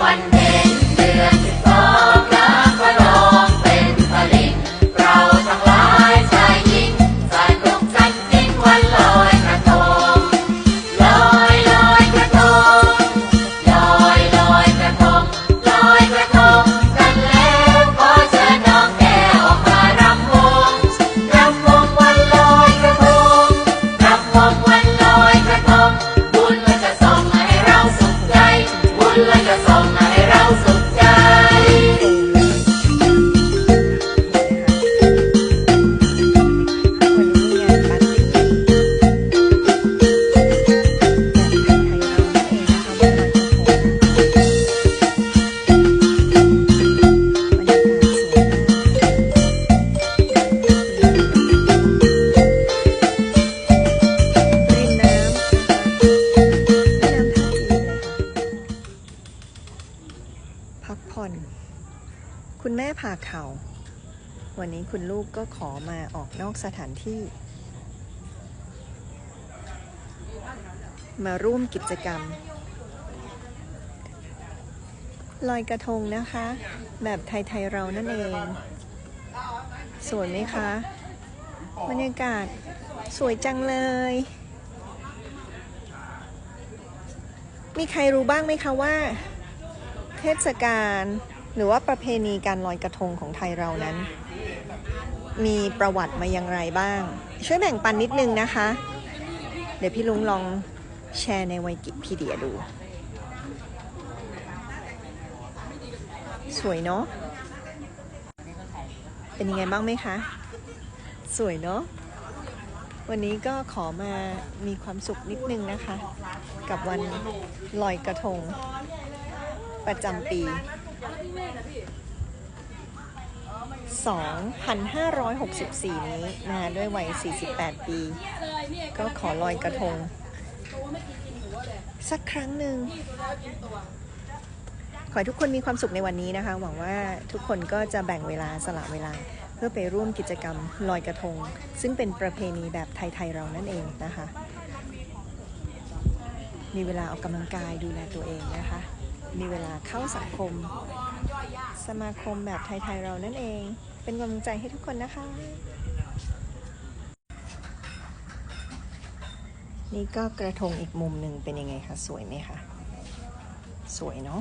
วัน อนคุณแม่พาเข่า วันนี้คุณลูกก็ขอมาออกนอกสถานที่ มาร่วมกิจกรรม ลอยกระทงนะคะ แบบไทย ๆ เรานั่นเอง สวยไหมคะบรรยากาศสวยจังเลย มีใครรู้บ้างไหมคะว่า เทศกาลหรือว่าประเพณีการลอยกระทงของไทยเรานั้น มีประวัติมาอย่างไรบ้าง ช่วยแบ่งปันนิดนึงนะคะ เดี๋ยวพี่ลุงลองแชร์ในวิกิพีเดียดู สวยเนาะเป็นยังไงบ้างไหมคะ สวยเนาะวันนี้ก็ขอมามีความสุขนิดนึงนะคะ กับวันลอยกระทง ประจำปี 2564 นี้นะคะด้วยวัย 48 ปี ก็ขอลอยกระทง สักครั้งหนึ่ง ขอให้ทุกคนมีความสุขในวันนี้นะคะ หวังว่าทุกคนก็จะแบ่งเวลาสละเวลา เพื่อไปร่วมกิจกรรมลอยกระทง ซึ่งเป็นประเพณีแบบไทย ๆ เรานั่นเองนะคะ มีเวลาออกกำลังกายดูแลตัวเองนะคะ มีเวลาเข้าสังคม สมาคมแบบไทย ๆ เรานั่นเอง เป็นกำลังใจให้ทุกคนนะคะ นี่ก็กระทงอีกมุมหนึ่งเป็นยังไงคะ สวยไหมคะ สวยเนาะ